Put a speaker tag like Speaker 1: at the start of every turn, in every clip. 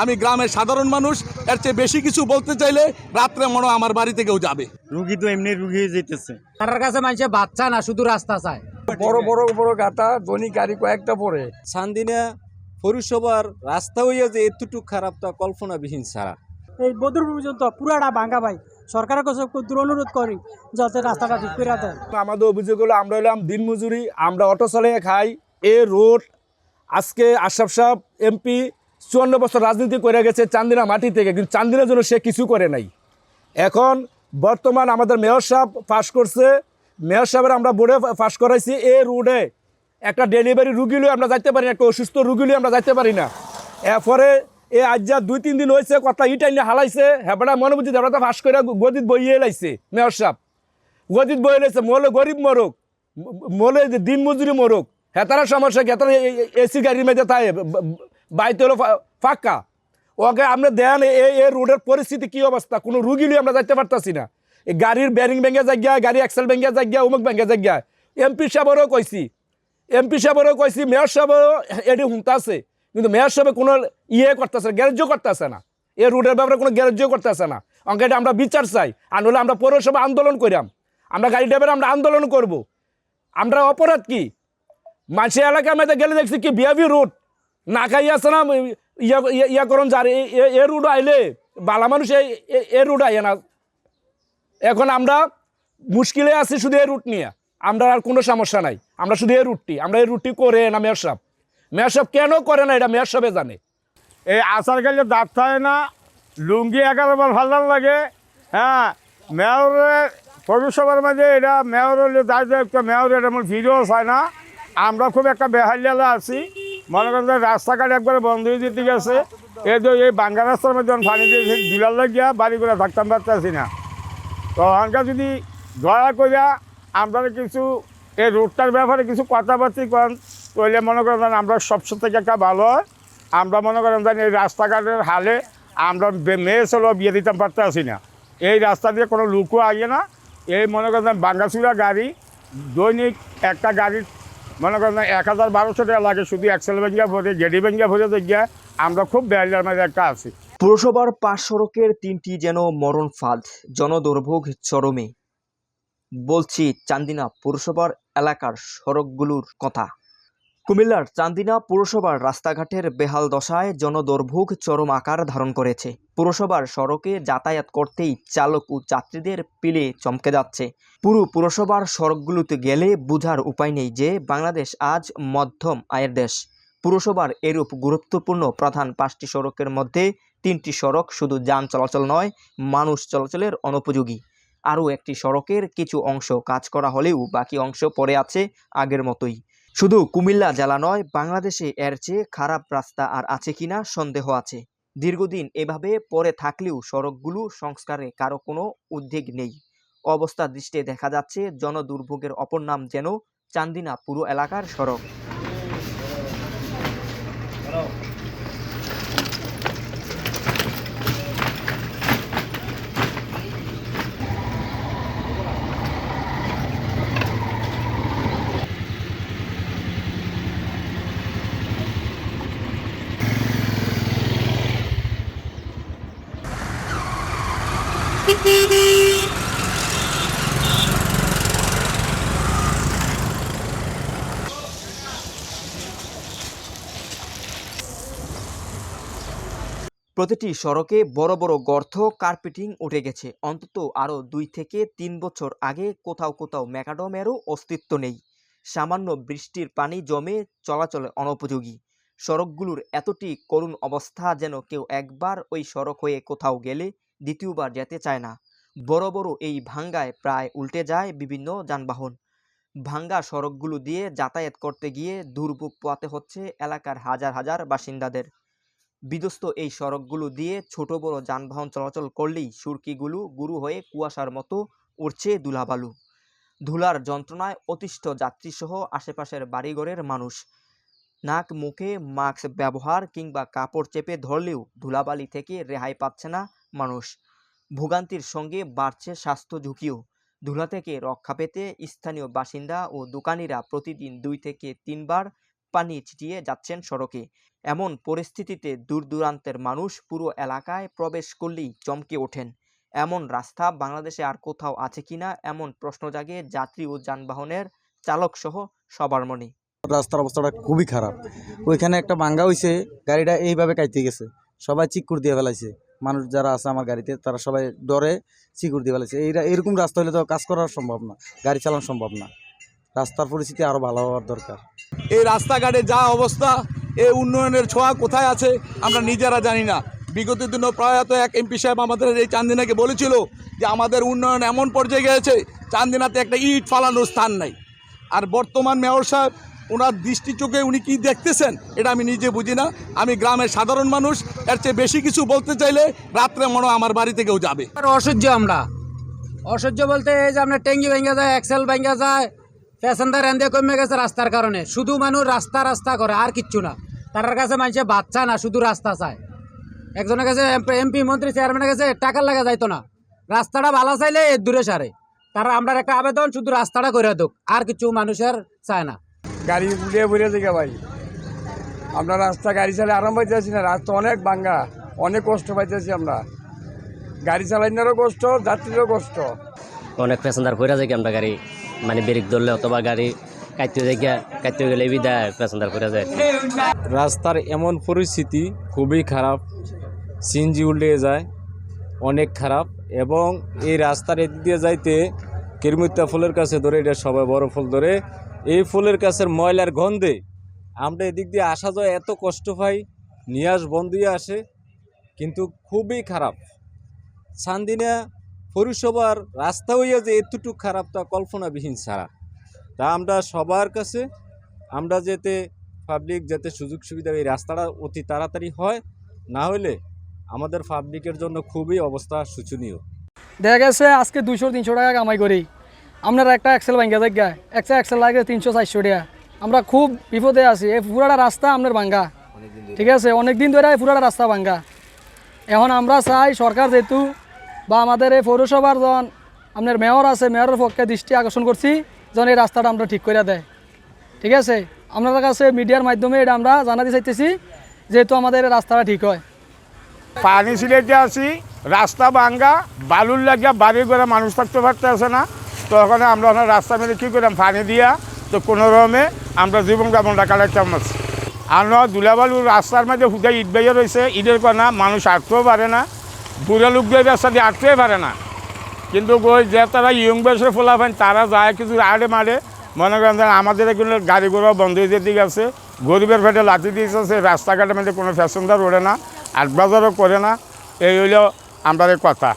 Speaker 1: আমি গ্রামের সাধারণ মানুষ এর চেয়ে বেশি কিছু বলতে চাইলে রাত্রে মনে আমার বাড়ি থেকেও যাবে।
Speaker 2: রুগী তো এমনি রুগী হয়ে যেতেছে।
Speaker 3: তার কাছে মানুষে বাচ্চা না শুধু রাস্তা চায়।
Speaker 4: বড় বড় বড় গাতা দৈনিক গাড়ি কয়েকটা পড়ে।
Speaker 5: সান্দিনা পৌরসভার রাস্তা হইয়া যে এতটুকু খারাপ তা কল্পনাবিহীন ছাড়া
Speaker 6: এই বদর পর্যন্ত পুরাটা ভাঙ্গা ভাই। সরকারের কাছে দূর অনুরোধ করি যাতে রাস্তাটা ঠিক করে দেয়।
Speaker 4: আমাদের অভিযোগ হলো আমরা হলাম দিনমজুরি আমরা অটো চালিয়ে খাই এ রোড আজকে আশরাফ সাহেব এমপি চুয়ান্ন বছর রাজনীতি করে গেছে চান্দিনা মাটি থেকে, কিন্তু চান্দিনার জন্য সে কিছু করে নাই। এখন বর্তমান আমাদের মেয়র সাহেব পাস করছে। মেয়র সাহেবের আমরা বোর্ডে পাস করাইছি। এ রোডে একটা ডেলিভারি রুগী লই আমরা যাইতে পারি না, একটা অসুস্থ রুগী লই আমরা যাইতে পারি না। এরপরে এ আজ যা দুই, তিন দিন হয়েছে, কথা ইটাই নিয়ে হালাইছে। হেবাটা মনে বুঝি হেবাটা ফাঁস করে গদিত বইয়ে লাইছে, মেয়র সাহেব। গদিত বইয়ে লাইছে, মলে গরিব মরুক মলে দিন মজুরি মরুক। হেতারা সমস্যা কি? হেতারা এসি গাড়ির মেঝে তাই বাইতে হলো ফাঁকা ওকে আপনি দেন এই রোডের পরিস্থিতি কী অবস্থা? কোনো রুগী লিয়ে আমরা যাইতে পারতাছি না। এই গাড়ির ব্যারিং ব্যাঙ্গে জায়গা গাড়ি এক্সেল ভেঙে জায়গা অমুক ভেঙে জায়গা এমপি সাহেবেরও কইছি। এমপি সাহেবেরও কইছি মেয়র সাহেবও এটি হুমতাছে কিন্তু মেয়র সাহেব কোনো ইয়ে করতেছে না গ্যারেজও করতেছে না। এই রুটের ব্যাপারে কোনো গ্যারেজও করতেছে না। অঙ্কে এটা আমরা বিচার চাই। আর নইলে আমরা পৌরসভা আন্দোলন করিলাম আমরা গাড়ি ড্রাইভার, আমরা আন্দোলন করব। আমরা অপরাধ কি? মাঝে এলাকার মধ্যে গেলে দেখছি কি বিয়াবি রুট না খাই আছে না, ইয়া, ইয়া- করুন যার, এ- এ- এ রুট আইলে, বালা মানুষ এ- এ রুট আইয়ে না। এখন আমরা মুশকিলে আছি শুধু এই রুট নিয়ে। আমরা আর কোনো সমস্যা নাই। আমরা শুধু এই রুটটি। আমরা এই রুটটি করে না মেয়র সাহেব। মেয়র কেন করে না এটা মেয়র সাহেবে জানে।
Speaker 2: এই আচার গেলে দাঁত থাকে না, লুঙ্গি এগারো বার ভালো লাগে। হ্যাঁ মেয়রের পৌরসভার মাঝে এটা মেয়র হলে দায়িত্ব মেয়র এটা আমার ভিডিও হয় না। আমরা খুব একটা বেহালিয়ালা আছি। মনে করেন রাস্তাঘাট একবারে বন্ধ হয়ে যেতে গেছে। এই যে এই বাঙ্গা রাস্তার মধ্যে যখন পানি দিয়েছে দুলার লাগিয়া করে থাকতাম, পারতেছি না। তো ওখানকার যদি দয়া করিয়া আমরা কিছু এই রোডটার ব্যাপারে কিছু কথাবার্তি করেন তাহলে মনে করেন আমরা সবসময় থেকে একটা ভালো আমরা মনে করেন যেন এই রাস্তাঘাটের হালে আমরা মেয়ে ছেলে বিয়ে দিতে পারতে আসি না। এই রাস্তা দিয়ে কোনো লুকও আগে না। এই মনে করেন যেন বাঙ্গাচুরা গাড়ি, দৈনিক একটা গাড়ির মনে করেন এক হাজার বারোশো টাকা লাগে শুধু এক্সেল ব্যাঙ্গিয়া ভরে জেডি ব্যাঙ্গিয়া ভরে দেখিয়া আমরা খুব বেহালিয়ার মাঝে একটা আছি।
Speaker 7: পুরসভার পাশ সড়কের তিনটি যেন মরণ ফাঁদ, জনদুর্ভোগ চরমে। বলছি, চান্দিনা পুরসভার এলাকার সড়কগুলোর কথা। কুমিল্লার চান্দিনা পুরসভার রাস্তাঘাটের বেহাল দশায় জনদুর্ভোগ চরম আকার ধারণ করেছে। পুরসভার সড়কে যাতায়াত করতেই চালক ও যাত্রীদের পিলে চমকে যাচ্ছে। পুরো পুরসভার সড়কগুলোতে গেলে বোঝার উপায় নেই যে বাংলাদেশ আজ মধ্যম আয়ের দেশ। পুরসভার এরূপ গুরুত্বপূর্ণ প্রধান পাঁচটি সড়কের মধ্যে তিনটি সড়ক শুধু যান চলাচল নয়, মানুষ চলাচলের অনুপযোগী। আরও একটি সড়কের কিছু অংশ কাজ করা হলেও বাকি অংশ পড়ে আছে আগের মতোই। শুধু কুমিল্লা জেলা নয়, বাংলাদেশে এর চেয়ে খারাপ রাস্তা আর আছে কিনা সন্দেহ আছে। দীর্ঘদিন এভাবে পরে থাকলেও সড়কগুলো সংস্কারে কারও কোনো উদ্বেগ নেই। অবস্থা দৃষ্টে দেখা যাচ্ছে, জনদুর্ভোগের অপর নাম যেন চান্দিনা পুরো এলাকার সড়ক। প্রতিটি সড়কে বড় বড় গর্ত কার্পেটিং উঠে গেছে। অন্তত আরও দুই থেকে তিন বছর আগে কোথাও কোথাও ম্যাকাডমেরও অস্তিত্ব নেই। সামান্য বৃষ্টির পানি জমে চলাচলে অনুপযোগী। সড়কগুলোর এতটি করুণ অবস্থা যেন কেউ একবার ওই সড়ক হয়ে কোথাও গেলে দ্বিতীয়বার যেতে চায় না। বড় বড় এই ভাঙ্গায় প্রায় উল্টে যায় বিভিন্ন যানবাহন। ভাঙ্গা সড়কগুলো দিয়ে যাতায়াত করতে গিয়ে দুর্ভোগ পোয়াতে হচ্ছে এলাকার হাজার হাজার বাসিন্দাদের। বিধ্বস্ত এই সড়কগুলো দিয়ে ছোট বড় যানবাহন চলাচল করলেই সুরকিগুলো গুরু হয়ে কুয়াশার মতো উড়ছে ধুলাবালু। ধুলার যন্ত্রণায় অতিষ্ঠ যাত্রীসহ আশেপাশের বাড়িঘরের মানুষ। নাক, মুখে মাস্ক ব্যবহার কিংবা কাপড় চেপে ধরলেও ধুলাবালি থেকে রেহাই পাচ্ছে না মানুষ। ভোগান্তির সঙ্গে বাড়ছে স্বাস্থ্য ঝুঁকিও। ধুলা থেকে রক্ষা পেতে স্থানীয় বাসিন্দা ও দোকানিরা প্রতিদিন দুই থেকে তিনবার পানি ছিটিয়ে যাচ্ছেন সড়কে। এমন পরিস্থিতিতে দূর দূরান্তের মানুষ পুরো এলাকায় প্রবেশ করলেই চমকে ওঠেন। এমন রাস্তা বাংলাদেশে আর কোথাও আছে কিনা এমন প্রশ্ন জাগে যাত্রী ও যানবাহনের চালক সহ সবার মনে।
Speaker 8: রাস্তার অবস্থাটা খুবই খারাপ। ওইখানে একটা ভাঙ্গা হয়েছে গাড়িটা এইভাবে কাইতে গেছে। সবাই চিকুর দিয়ে ফেলাইছে। মানুষ যারা আছে আমার গাড়িতে, তারা সবাই ডরে চিকুর দিয়ে এইরা, এরকম রাস্তা হলে তো কাজ করা সম্ভব না, গাড়ি চালানো সম্ভব না। রাস্তার পরিস্থিতি আরও ভালো হওয়ার দরকার।
Speaker 1: এই রাস্তাঘাটে যা অবস্থা এই উন্নয়নের ছোঁয়া কোথায় আছে, আমরা নিজেরা জানি না। বিগত দিনে প্রয়াত এক এমপি সাহেব আমাদের এই চান্দিনাকে বলেছিল যে আমাদের উন্নয়ন এমন পর্যায়ে গেছে চান্দিনাতে একটা ইট ফালানোর স্থান নাই। আর বর্তমান মেয়র সাহেব ওনার দৃষ্টি চোখে উনি কি দেখতেছেন, এটা আমি নিজে বুঝি না। আমি গ্রামের সাধারণ মানুষ, এর চেয়ে বেশি কিছু বলতে চাইলে রাত্রে মনে আমার বাড়ি থেকেও যাবে।
Speaker 3: অসহ্য আমরা। অসহ্য বলতে এই যে আপনার ট্যাঙ্গি ভেঙে যায় এক্সেল ভেঙে যায় প্যাসেঞ্জার এন্দে কমে গেছে রাস্তার কারণে। শুধু মানুষ রাস্তা রাস্তা করে, আর কিচ্ছু না। তার কাছে মানুষে বাচ্চা না, শুধু রাস্তা চায়। একজনের কাছে এমপি মন্ত্রী চেয়ারম্যানের কাছে টাকা লাগা যাইতো না। রাস্তাটা ভালো চাইলে এর দূরে সারে। তারা আমরা একটা আবেদন, শুধু রাস্তাটা করে দোক, আর কিছু মানুষের চায় না।
Speaker 2: গাড়ি উড়িয়ে বুড়িয়ে দিকে ভাই। আমরা রাস্তা গাড়ি চালিয়ে আরাম পাইতেছি না রাস্তা অনেক ভাঙ্গা অনেক কষ্ট পাইতেছি আমরা। গাড়ি চালানোরও কষ্ট যাত্রীরও কষ্ট।
Speaker 9: অনেক প্যাসেঞ্জার পড়ে যায় আমরা গাড়ি মানে ব্রেক ধরলে অথবা গাড়ি কাটতে যাই কাটতে গেলে বিদায় প্যাসেঞ্জার পড়ে যায়।
Speaker 5: রাস্তার এমন পরিস্থিতি খুবই খারাপ সিনজি উল্টে যায় অনেক খারাপ এবং এই রাস্তার এদিক দিয়ে যাইতে কিরমিত্তা ফুলের কাছে ধরে, এটা সবাই বড় ফুল ধরে। এই ফুলের কাছের ময়লার গন্ধে আমরা এদিক দিয়ে আসা যায়, এত কষ্ট পাই, নিয়াস বন্ধই আসে, কিন্তু খুবই খারাপ। সান্দিনা পৌরসভার রাস্তা হইয়া যে এতটুকু খারাপ তা কল্পনাবিহীন ছাড়া। তা আমরা সবার কাছে, আমরা যেতে পাবলিক যাতে সুযোগ সুবিধা, এই রাস্তাটা অতি তাড়াতাড়ি হয়, না হলে আমাদের পাবলিকের জন্য খুবই অবস্থা শোচনীয়।
Speaker 10: দেখা গেছে আজকে দুশো তিনশো টাকা কামাই করি। আপনারা একটা এক্সেল ভাঙ্গা দেখা একটা এক্সেল লাগে তিনশো চারশো টাকা। আমরা খুব বিপদে আছি। এই পুরাটা রাস্তা আপনার ভাঙ্গা। ঠিক আছে? অনেক দিন ধরে এই পুরাটা রাস্তা ভাঙ্গা। এখন আমরা চাই সরকার যেহেতু বা আমাদের এই পৌরসভার জন, আপনার মেয়র আছে, মেয়রের পক্ষে দৃষ্টি আকর্ষণ করছি যেন এই রাস্তাটা আমরা ঠিক করে দেয়। ঠিক আছে? আপনাদের কাছে মিডিয়ার মাধ্যমে এটা আমরা জানাতে চাইতেছি, যেহেতু আমাদের রাস্তাটা ঠিক হয়।
Speaker 2: পানি সিলেটে আসি, রাস্তা ভাঙ্গা, বালুর লাগিয়া বাড়ি করে মানুষ থাকতে পারতে আসে না। তো ওখানে আমরা ওখানে রাস্তা মেরে কী করলাম? পানি দিয়া তো কোনো রকমে আমরা জীবন যাপনটা কাটাইতাম আছি আর নয় দুলাবালুর রাস্তার মধ্যে হুদা ইট বেয়ে রয়েছে, ইটের কনা মানুষ আটতেও পারে না। বুড়া লোকদের রাস্তা দিয়ে আটতেই পারে না। কিন্তু ওই যে তারা ইয়ং বয়সের ফোলাফান তারা যায় কিছু আড়ে মারে মনে করেন আমাদের এগুলো গাড়ি ঘোড়া বন্ধ হয়ে দিকে আছে গরিবের ফেটে লাঠি দিয়েছে রাস্তাঘাটের মধ্যে কোনো প্যাসেঞ্জার ওড়ে না। আট করে না, এই হইল আমাদের কথা।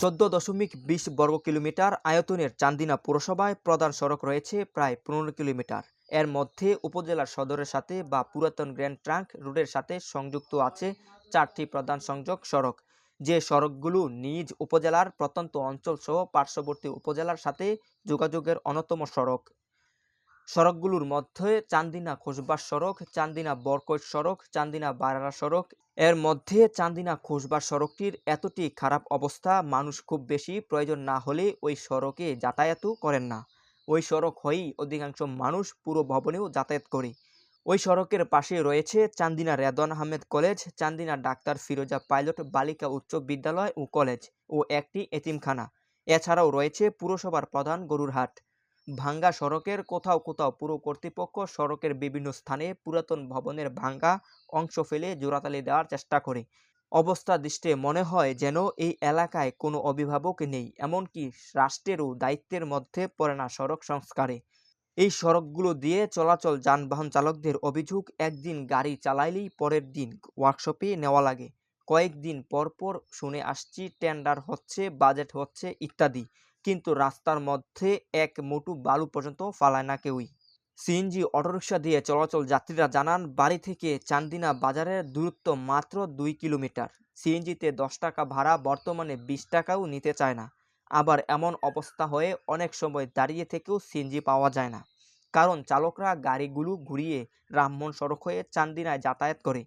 Speaker 7: চোদ্দ দশমিক বিশ বর্গ কিলোমিটার আয়তনের চান্দিনা পৌরসভায় প্রধান সড়ক রয়েছে প্রায় পনেরো কিলোমিটার। এর মধ্যে উপজেলার সদরের সাথে বা পুরাতন গ্র্যান্ড ট্রাঙ্ক রোডের সাথে সংযুক্ত আছে চারটি প্রধান সংযোগ সড়ক। যে সড়কগুলো নিজ উপজেলার প্রত্যন্ত অঞ্চল সহ পার্শ্ববর্তী উপজেলার সাথে যোগাযোগের অন্যতম সড়ক। সড়কগুলোর মধ্যে চান্দিনা খোসবাস সড়ক, চান্দিনা বরকৈট সড়ক, চান্দিনা বারারা সড়ক এর মধ্যে চান্দিনা খোসবার সড়কটির এতটি খারাপ অবস্থা, মানুষ খুব বেশি প্রয়োজন না হলে ওই সড়কে যাতায়াতও করেন না। ওই সড়ক হয়েই অধিকাংশ মানুষ পুরো ভবনেও যাতায়াত করে। ওই সড়কের পাশে রয়েছে চান্দিনা রেদওয়ান আহমেদ কলেজ, চান্দিনা ডাক্তার ফিরোজা পাইলট বালিকা উচ্চ বিদ্যালয় ও কলেজ ও একটি এতিমখানা। এছাড়াও রয়েছে পুরসভার প্রধান গরুরহাট। ভাঙ্গা সড়কের কোথাও কোথাও পুরো কর্তৃপক্ষ সড়কের বিভিন্ন স্থানে পুরাতন ভবনের ভাঙ্গা অংশ ফেলে জোড়াতালি দেওয়ার চেষ্টা করে। অবস্থা দৃষ্টে মনে হয় যেন এই এলাকায় কোনো অভিভাবক নেই, এমনকি রাষ্ট্রেরও দায়িত্বের মধ্যে পড়ে না সড়ক সংস্কারে। এই সড়কগুলো দিয়ে চলাচল যানবাহন চালকদের অভিযোগ, একদিন গাড়ি চালাইলেই পরের দিন ওয়ার্কশপে নেওয়া লাগে। কয়েকদিন পর পর শুনে আসছি, টেন্ডার হচ্ছে, বাজেট হচ্ছে, ইত্যাদি। কিন্তু রাস্তার মধ্যে এক মোটু বালু পর্যন্ত ফালায় না কেউই। সিএনজি, অটোরিকশা দিয়ে চলাচল যাত্রীরা জানান, বাড়ি থেকে চান্দিনা বাজারের দূরত্ব মাত্র দুই কিলোমিটার। সিএনজিতে দশ টাকা ভাড়া, বর্তমানে বিশ টাকাও নিতে চায় না। আবার এমন অবস্থা হয়ে অনেক সময় দাঁড়িয়ে থেকেও সিএনজি পাওয়া যায় না। কারণ চালকরা গাড়িগুলো ঘুরিয়ে ব্রাহ্মণ সড়ক হয়ে চান্দিনায় যাতায়াত করে।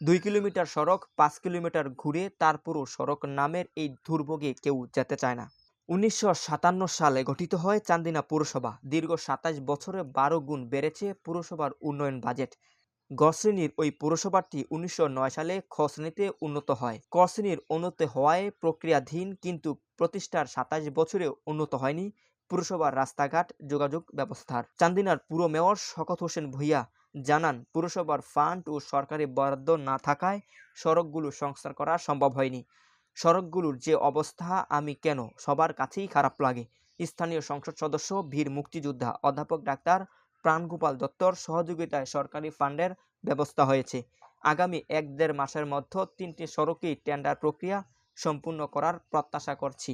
Speaker 7: দুই কিলোমিটার সড়ক, পাঁচ কিলোমিটার ঘুরে তারপরও সড়ক নামের এই দুর্ভোগে কেউ যেতে চায় না। উনিশশো সাতান্ন সালে গঠিত হয় চান্দিনা পুরসভা। দীর্ঘ সাতাশ বছরে বারো গুণ বেড়েছে পুরসভার উন্নয়ন বাজেট। গ শ্রেণির ওই পুরসভাটি উনিশশো নয় সালে খ শ্রেণীতে উন্নত হয়। ক শ্রেণির উন্নত হওয়ায় প্রক্রিয়াধীন কিন্তু প্রতিষ্ঠার সাতাশ বছরেও উন্নত হয়নি পুরসভার রাস্তাঘাট যোগাযোগ ব্যবস্থার। চান্দিনার পুর মেয়র শকত হোসেন ভূঁইয়া জানান, পুরসভার ফান্ড ও সরকারি বরাদ্দ না থাকায় সড়কগুলো সংস্কার করা সম্ভব হয়নি। সড়কগুলোর যে অবস্থা, আমি কেন? সবার কাছেই খারাপ লাগে। স্থানীয় সংসদ সদস্য, বীর মুক্তিযোদ্ধা অধ্যাপক ডাক্তার প্রাণগোপাল দত্তর সহযোগিতায় সরকারি ফান্ডের ব্যবস্থা হয়েছে। আগামী এক দেড় মাসের মধ্যে তিনটি সড়কেই টেন্ডার প্রক্রিয়া সম্পূর্ণ করার প্রত্যাশা করছি।